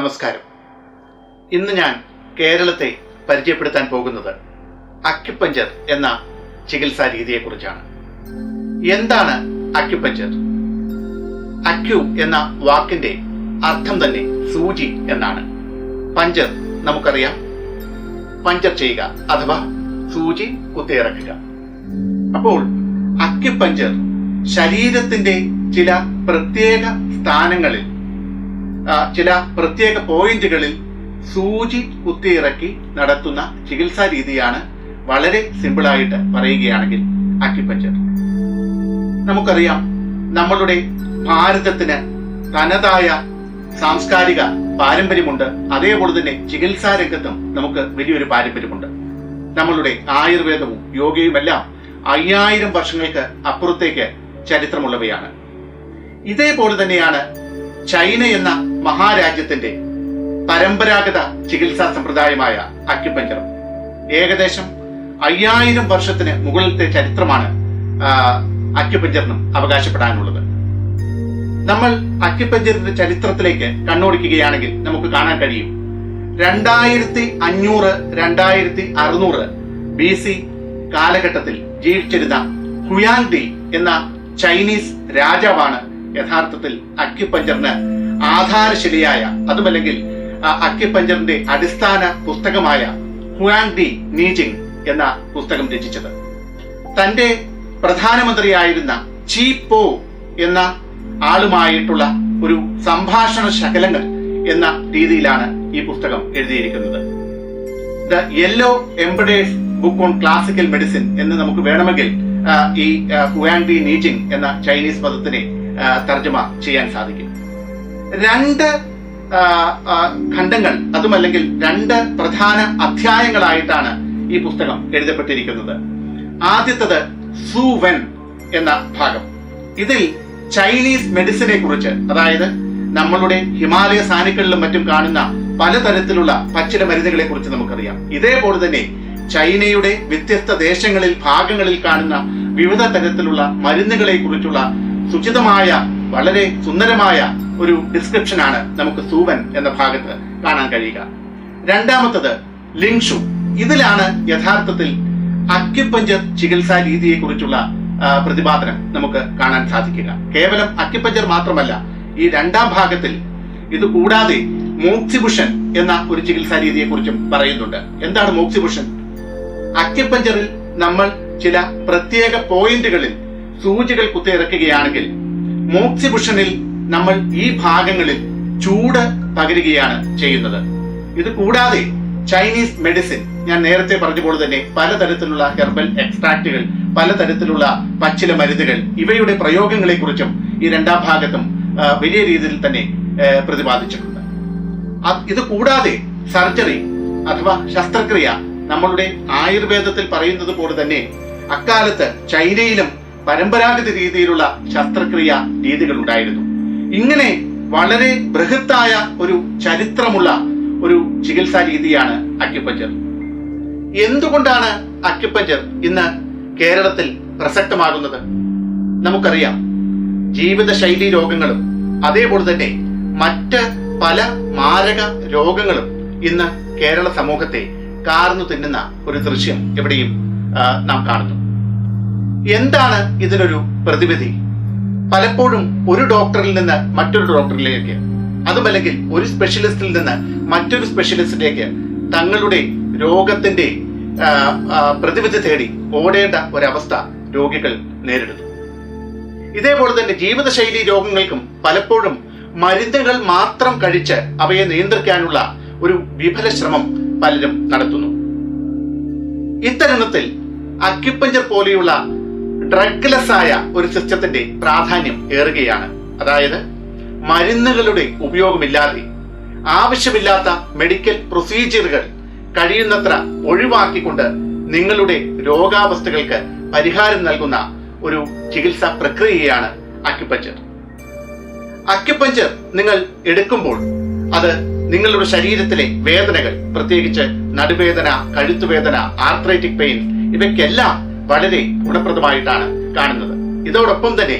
നമസ്കാരം. ഇന്ന് ഞാൻ കേരളത്തെ പരിചയപ്പെടുത്താൻ പോകുന്നത് അക്യുപഞ്ചർ എന്ന ചികിത്സാ രീതിയെക്കുറിച്ചാണ് എന്താണ് അക്യുപഞ്ചർ? അക്യു എന്ന വാക്കിന്റെ അർത്ഥം തന്നെ സൂചി എന്നാണ്. പഞ്ചർ നമുക്കറിയാം. പഞ്ചർ ചെയ്യുക അഥവാ സൂചി കുത്തിയിറക്കുക. അപ്പോൾ അക്യുപഞ്ചർ ശരീരത്തിന്റെ ചില പ്രത്യേക സ്ഥാനങ്ങളിൽ ചില പ്രത്യേക പോയിന്റുകളിൽ സൂചി കുത്തിയിറക്കി നടത്തുന്ന ചികിത്സാ രീതിയാണ് വളരെ സിമ്പിളായിട്ട് പറയുകയാണെങ്കിൽ അക്യുപഞ്ചർ. നമുക്കറിയാം നമ്മളുടെ ഭാരതത്തിന് തനതായ സാംസ്കാരിക പാരമ്പര്യമുണ്ട്. അതേപോലെ തന്നെ ചികിത്സാ രംഗത്തും നമുക്ക് വലിയൊരു പാരമ്പര്യമുണ്ട്. നമ്മളുടെ ആയുർവേദവും യോഗയുമെല്ലാം അയ്യായിരം വർഷങ്ങൾക്ക് അപ്പുറത്തേക്ക് ചരിത്രമുള്ളവയാണ്. ഇതേപോലെ തന്നെയാണ് ചൈന എന്ന മഹാരാജ്യത്തിന്റെ പരമ്പരാഗത ചികിത്സാ സമ്പ്രദായമായ അക്യുപഞ്ചർ. ഏകദേശം അയ്യായിരം വർഷത്തിന് മുകളിലത്തെ ചരിത്രമാണ് അക്യുപഞ്ചറിനും അവകാശപ്പെടാനുള്ളത്. നമ്മൾ അക്യുപഞ്ചറിന്റെ ചരിത്രത്തിലേക്ക് കണ്ണോടിക്കുകയാണെങ്കിൽ നമുക്ക് കാണാൻ കഴിയും. രണ്ടായിരത്തി അഞ്ഞൂറ് രണ്ടായിരത്തി അറുന്നൂറ് ബി സി കാലഘട്ടത്തിൽ ജീവിച്ചിരുന്ന ഹുയാൻ ഡി എന്ന ചൈനീസ് രാജാവാണ് യഥാർത്ഥത്തിൽ അക്യുപഞ്ചറിന് ആധാരശിലയായ അതുമല്ലെങ്കിൽ അക്യുപഞ്ചറിന്റെ അടിസ്ഥാന പുസ്തകമായ ഹുയാങ് ഡി നീജിങ് എന്ന പുസ്തകം രചിച്ചത്. തന്റെ പ്രധാനമന്ത്രിയായിരുന്ന ചീ പോ എന്ന ആളുമായിട്ടുള്ള ഒരു സംഭാഷണ ശകലങ്ങൾ എന്ന രീതിയിലാണ് ഈ പുസ്തകം എഴുതിയിരിക്കുന്നത്. The yellow emperor's book on classical medicine എന്ന് നമുക്ക് വേണമെങ്കിൽ ഈ ഹുയാങ് ഡി നീജിങ് എന്ന ചൈനീസ് പദത്തിനെ തർജമ ചെയ്യാൻ സാധിക്കും. രണ്ട് ഖണ്ഡങ്ങൾ അതുമല്ലെങ്കിൽ രണ്ട് പ്രധാന അധ്യായങ്ങളായിട്ടാണ് ഈ പുസ്തകം എഴുതപ്പെട്ടിരിക്കുന്നത്. ആദ്യത്തത് സൂവെൻ എന്ന ഭാഗം. ഇതിൽ ചൈനീസ് മെഡിസിനെ കുറിച്ച് അതായത് നമ്മളുടെ ഹിമാലയ സാനുക്കളിലും മറ്റും കാണുന്ന പലതരത്തിലുള്ള പച്ചില മരുന്നുകളെ കുറിച്ച് നമുക്കറിയാം. ഇതേപോലെ തന്നെ ചൈനയുടെ വ്യത്യസ്ത ദേശങ്ങളിൽ ഭാഗങ്ങളിൽ കാണുന്ന വിവിധ തരത്തിലുള്ള മരുന്നുകളെ കുറിച്ചുള്ള സുചിതമായ വളരെ സുന്ദരമായ ഒരു ഡിസ്ക്രിപ്ഷൻ ആണ് നമുക്ക് സൂവൻ എന്ന ഭാഗത്ത് കാണാൻ കഴിയുക. രണ്ടാമത്തത് ലിങ്ഷു. ഇതിലാണ് യഥാർത്ഥത്തിൽ അക്യുപഞ്ചർ ചികിത്സാ രീതിയെക്കുറിച്ചുള്ള പ്രതിപാദനം നമുക്ക് കാണാൻ സാധിക്കുക. കേവലം അക്യുപഞ്ചർ മാത്രമല്ല ഈ രണ്ടാം ഭാഗത്തിൽ ഇത് കൂടാതെ മോക്സിബുഷൻ എന്ന ഒരു ചികിത്സാ രീതിയെക്കുറിച്ചും പറയുന്നുണ്ട്. എന്താണ് മോക്സിബുഷൻ അക്യുപഞ്ചറിൽ നമ്മൾ ചില പ്രത്യേക പോയിന്റുകളിൽ സൂചികൾ കുത്തിയിറക്കുകയാണെങ്കിൽ മോക്സിബുഷനിൽ നമ്മൾ ഈ ഭാഗങ്ങളിൽ ചൂട് പകരുകയാണ് ചെയ്യുന്നത്. ഇത് കൂടാതെ ചൈനീസ് മെഡിസിൻ ഞാൻ നേരത്തെ പറഞ്ഞ പോലെ തന്നെ പലതരത്തിലുള്ള ഹെർബൽ എക്സ്ട്രാക്റ്റുകൾ പലതരത്തിലുള്ള പച്ചില മരുന്നുകൾ ഇവയുടെ പ്രയോഗങ്ങളെക്കുറിച്ചും ഈ രണ്ടാം ഭാഗത്തും വലിയ രീതിയിൽ തന്നെ പ്രതിപാദിച്ചിട്ടുണ്ട്. ഇത് കൂടാതെ സർജറി അഥവാ ശസ്ത്രക്രിയ നമ്മളുടെ ആയുർവേദത്തിൽ പറയുന്നത് പോലെ തന്നെ അക്കാലത്ത് ചൈനയിലും പരമ്പരാഗത രീതിയിലുള്ള ശസ്ത്രക്രിയ രീതികൾ ഉണ്ടായിരുന്നു ഇങ്ങനെ വളരെ ബൃഹത്തായ ഒരു ചരിത്രമുള്ള ഒരു ചികിത്സാ രീതിയാണ് അക്യുപഞ്ചർ. എന്തുകൊണ്ടാണ് അക്യുപഞ്ചർ ഇന്ന് കേരളത്തിൽ പ്രസക്തമാകുന്നത്? നമുക്കറിയാം. ജീവിതശൈലി രോഗങ്ങളും അതേപോലെ തന്നെ മറ്റ് പല മാരക രോഗങ്ങളും ഇന്ന് കേരള സമൂഹത്തെ കാർന്നു തിന്നുന്ന ഒരു ദൃശ്യം എവിടെയും നാം കാണുന്നു. എന്താണ് ഇതിനൊരു പ്രതിവിധി? പലപ്പോഴും ഒരു ഡോക്ടറിൽ നിന്ന് മറ്റൊരു ഡോക്ടറിലേക്ക് അതുമല്ലെങ്കിൽ ഒരു സ്പെഷ്യലിസ്റ്റിൽ നിന്ന് മറ്റൊരു സ്പെഷ്യലിസ്റ്റിലേക്ക് തങ്ങളുടെ രോഗത്തിന്റെ പ്രതിവിധി തേടി ഓടേണ്ട ഒരവസ്ഥ രോഗികൾ നേരിടുന്നു. ഇതേപോലെ തന്നെ ജീവിതശൈലി രോഗങ്ങൾക്കും പലപ്പോഴും മരുന്നുകൾ മാത്രം കഴിച്ച് അവയെ നിയന്ത്രിക്കാനുള്ള ഒരു വിഫല ശ്രമം പലരും നടത്തുന്നു. ഇത്തരുണത്തിൽ അക്യുപഞ്ചർ പോലെയുള്ള ഡ്രഗ്ലെസ് ആയ ഒരു സിസ്റ്റത്തിന്റെ പ്രാധാന്യം ഏറുകയാണ്. അതായത് മരുന്നുകളുടെ ഉപയോഗമില്ലാതെ ആവശ്യമില്ലാത്ത മെഡിക്കൽ പ്രൊസീജിയറുകൾ കഴിയുന്നത്ര ഒഴിവാക്കിക്കൊണ്ട് നിങ്ങളുടെ രോഗാവസ്ഥകൾക്ക് പരിഹാരം നൽകുന്ന ഒരു ചികിത്സാ പ്രക്രിയയാണ് അക്യുപഞ്ചർ. അക്യുപഞ്ചർ നിങ്ങൾ എടുക്കുമ്പോൾ അത് നിങ്ങളുടെ ശരീരത്തിലെ വേദനകൾ പ്രത്യേകിച്ച് നടുവേദന കഴുത്തുവേദന ആർത്രൈറ്റിക് പെയിൻ ഇവയ്ക്കെല്ലാം വളരെ ഗുണപ്രദമായിട്ടാണ് കാണുന്നത്. ഇതോടൊപ്പം തന്നെ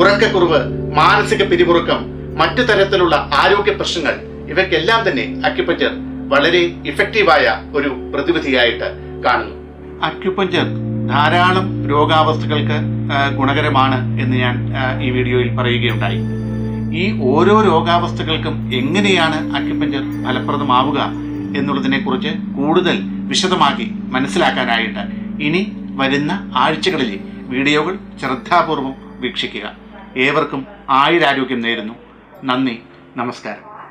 ഉറക്കക്കുറവ് മാനസിക പിരിമുറുക്കം മറ്റു തരത്തിലുള്ള ആരോഗ്യ പ്രശ്നങ്ങൾ ഇവയ്ക്കെല്ലാം തന്നെ അക്യുപഞ്ചർ വളരെ ഇഫക്റ്റീവായ ഒരു പ്രതിവിധിയായിട്ട് കാണുന്നു. അക്യുപഞ്ചർ ധാരാളം രോഗാവസ്ഥകൾക്ക് ഗുണകരമാണ് എന്ന് ഞാൻ ഈ വീഡിയോയിൽ പറയുകയുണ്ടായി. ഈ ഓരോ രോഗാവസ്ഥകൾക്കും എങ്ങനെയാണ് അക്യുപഞ്ചർ ഫലപ്രദമാവുക എന്നുള്ളതിനെക്കുറിച്ച് കൂടുതൽ വിശദമാക്കി മനസ്സിലാക്കാനായിട്ട് ഇനി വരുന്ന ആഴ്ചകളിലെ വീഡിയോകൾ ശ്രദ്ധാപൂർവം വീക്ഷിക്കുക. ഏവർക്കും ആയുരാരോഗ്യം നേരുന്നു. നന്ദി. നമസ്കാരം.